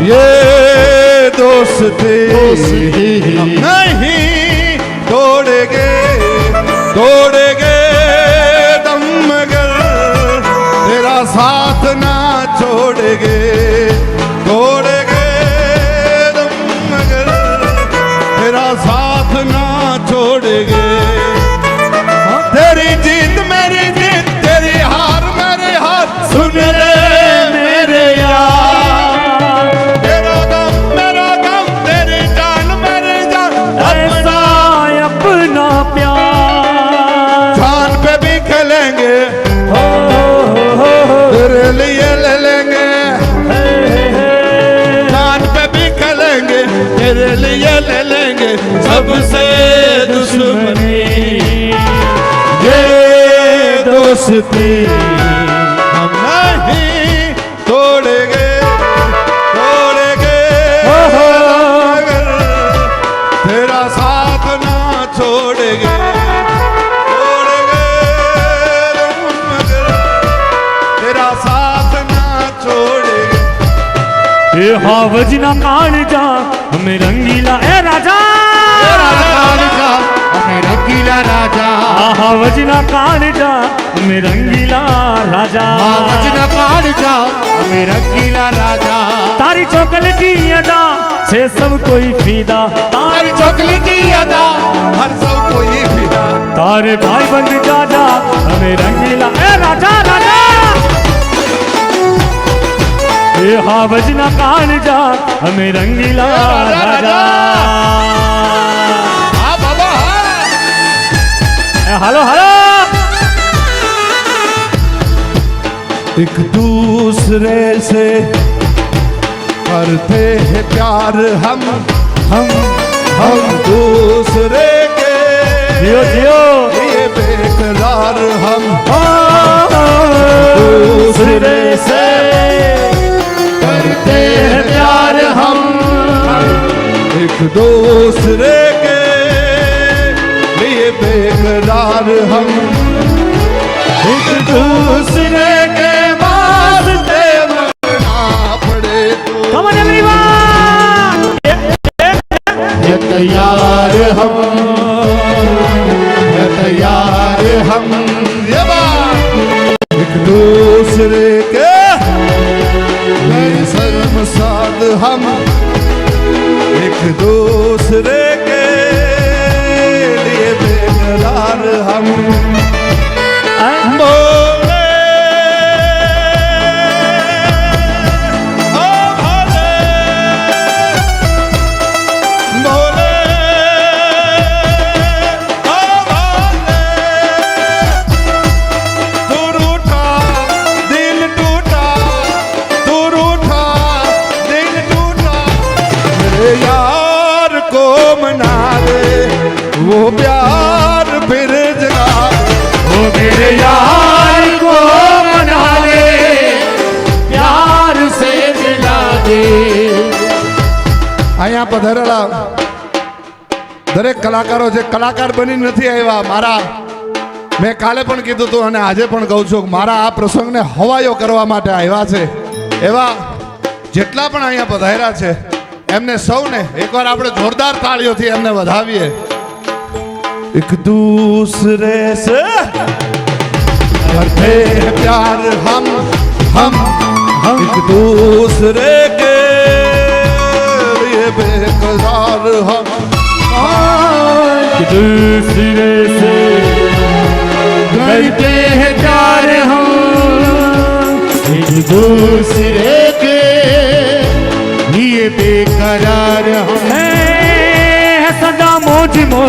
ये दोस्ती हम लिए ले लेंगे सबसे दुश्मनी। ये दोस्ती। ए कान जा हमें रंगीला ए राजा। हमें रंगीला राजा। हावजना कानजा हमें रंगीला राजा। हावजना कानजा हमें रंगीला राजा। तारी चौकल की अदा से सब कोई फीदा। तारी चौकली की अदा हर सब कोई फीदा। तारे भाई बंद जाजा हमें रंगीला ए राजा राजा। हाँ बजना कान जा हमें रंगीला राजा। Hello hello. एक दूसरे से करते हैं प्यार हम हम हम दूसरे के। जियो जियो। ये बेकरार हम। हाँ, दूसरे से। दूसरे के लिए बेकरार हम एक दूसरे के वास्ते मरना पड़े तो Come on everyone ये तैयार वो प्यार फिर जगा दे वो मेरे यार को मना ले प्यार से मिला दे અહીંયા પધારેલા દરેક કલાકારો જે કલાકાર બની નથી આવ્યા મારા મેં કાલે પણ કીધું હતું અને આજે પણ કહું છું કે મારા આ પ્રસંગને હવાયો કરવા માટે આવ્યા છે એવા જેટલા પણ અહીંયા પધાર્યા છે એમને સૌને એકવાર આપણે જોરદાર તાળીઓથી એમને વધાવીએ एक दूसरे से करते हैं प्यार हम हम हम एक दूसरे के लिए बेकरार हम एक दूसरे से करते हैं प्यार हम एक दूसरे के लिए बेकरार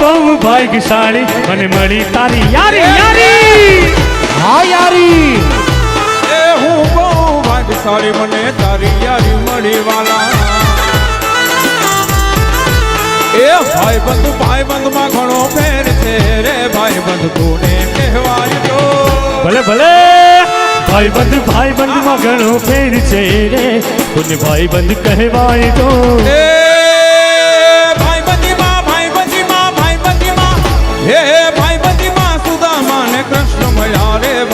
બહુ ભાગ્યશાળી મને મળી તારી યારી યારી! હા યારી! એ હું બહુ ભાગ્યશાળી મને તારી યારી મળી વાલા એ ભાઈ બંધ ભાઈ બંધમાં ઘણો ફેર છે રે ભાઈ બંધ તું કહેવાય તો. ભલે ભલે! ભાઈબંધ ભાઈબંધમાં ઘણો ફેર છે રે કોને ભાઈબંધ કહેવાય તો.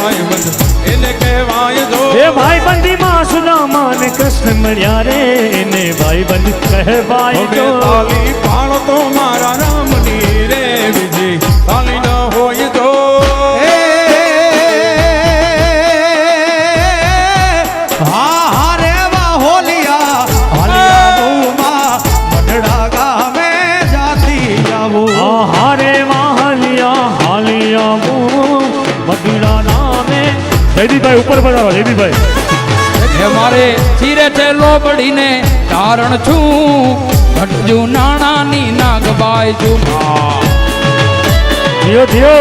ભાઈ બંધ. એને કહેવાય જો. એ ભાઈ બંધી માં સુદામા કૃષ્ણ મળ્યા રે. ભાઈ બંધ કહેવાય જો. તાલી પાણો તો મારા રામની રે. હે મારે ચીરે છે લોબડીને કારણ છું. ઘટજુ નાણાની નાગબાઈ છું જીઓ જીઓ.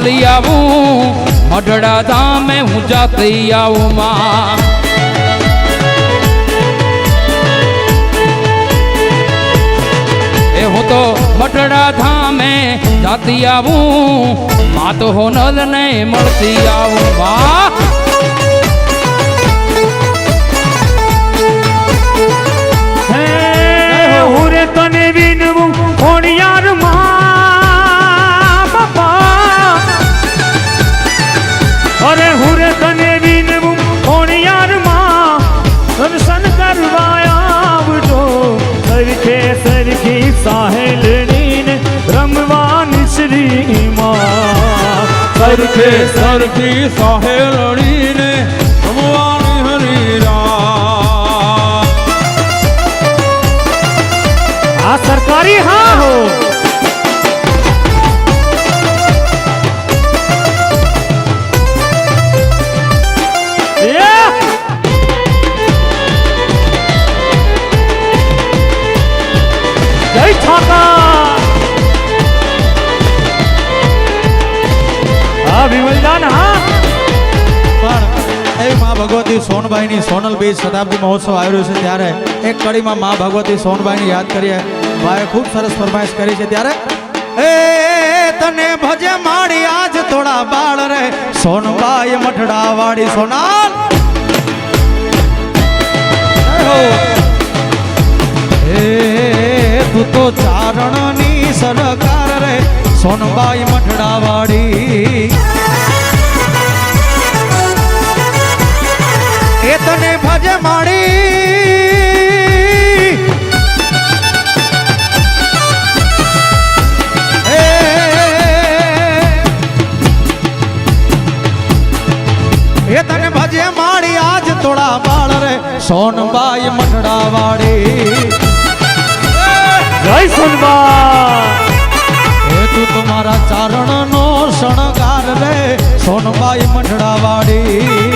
હાલી આવું. મઢડા ધામે હું જાતી આવું માં. એ હું તો મઢડા ધામે જાતી આવું. મા તો હોનલ ને મળતી આવું વાહ સરખે સરખી સાહેલડીને રમવાની શ્રી માં સરખે સરખી સહેલડીને રમવાની હરીરા આ સરકારી હા હો વિમલદાન, હા. પણ એ મા ભગવતી સોનબાઈની સોનલ બીજ શતાબ્દી મહોત્સવ આવી રહ્યો છે ત્યારે એક કડીમાં મા ભગવતી સોનભાઈની યાદ કરીએ. ભાઈએ ખૂબ સરસ ફરમાઈશ કરી છે ત્યારે, એ તને ભજે માડી આજ થોડા બાળ રે. સોનબાઈ મઠડા વાળી સોનાલ તું તો ચારણની સરકાર રે. સોનબાઈ મઠડાવાડી એ તને ભજે માણી એ તને ભજે માડી આજ થોડા બાળ રે. સોનબાઈ મઠડા સોનબાઈ મંડળાવાળી.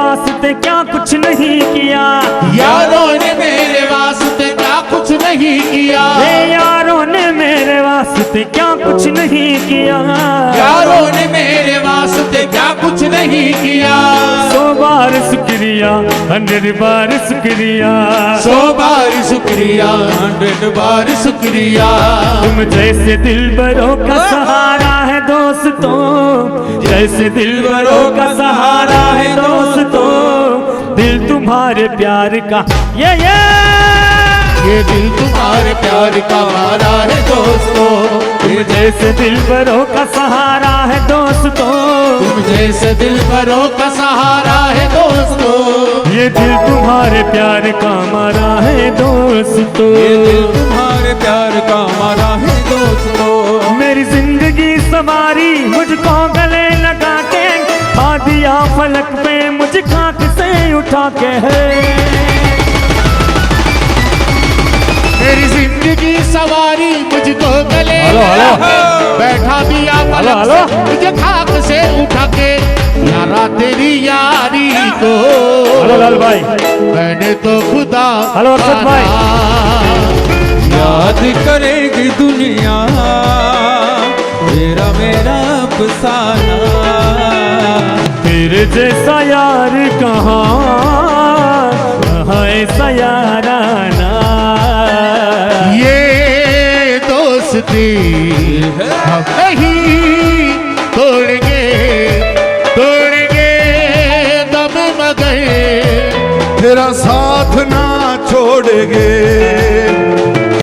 वास्ते क्या कुछ नहीं किया? यारों ने मेरे वास्ते क्या कुछ नहीं किया? यारों ने मेरे वास्ते क्या कुछ नहीं किया? नहीं किया। सो बार शुक्रिया हंड्रेड बार शुक्रिया। सो बार शुक्रिया हंड्रेड बार शुक्रिया। तुम जैसे दिल का सहारा है दोस्तों जैसे दिल का सहारा है दोस्तों। दिल तुम्हारे प्यार का ये ये। ये दिल तुम्हारे प्यार का मारा है दोस्तों। तुम जैसे दिल का सहारा है दोस्तों। तुम जैसे दिल भरों का सहारा है दोस्तों। ये दिल तुम्हारे प्यार का मारा है दोस्तों। ये दिल तुम्हारे प्यार का मारा है दोस्तों। मेरी ज़िंदगी सवारी मुझको गले लगा के। आ दिया फलक पे मुझ खाक से उठा के है। मेरी ज़िंदगी हेलो, हेलो। से खाक से उठा के यारा तेरी यारी को। हेलो लाल भाई। मैंने तो खुदा हेलो, अरशद भाई। याद करेगी दुनिया मेरा मेरा अफसाना। तेरे जैसा यार कहाँ कहाँ ऐसा याराना। ये दोस्ती तेरा साथ ना छोड़ेंगे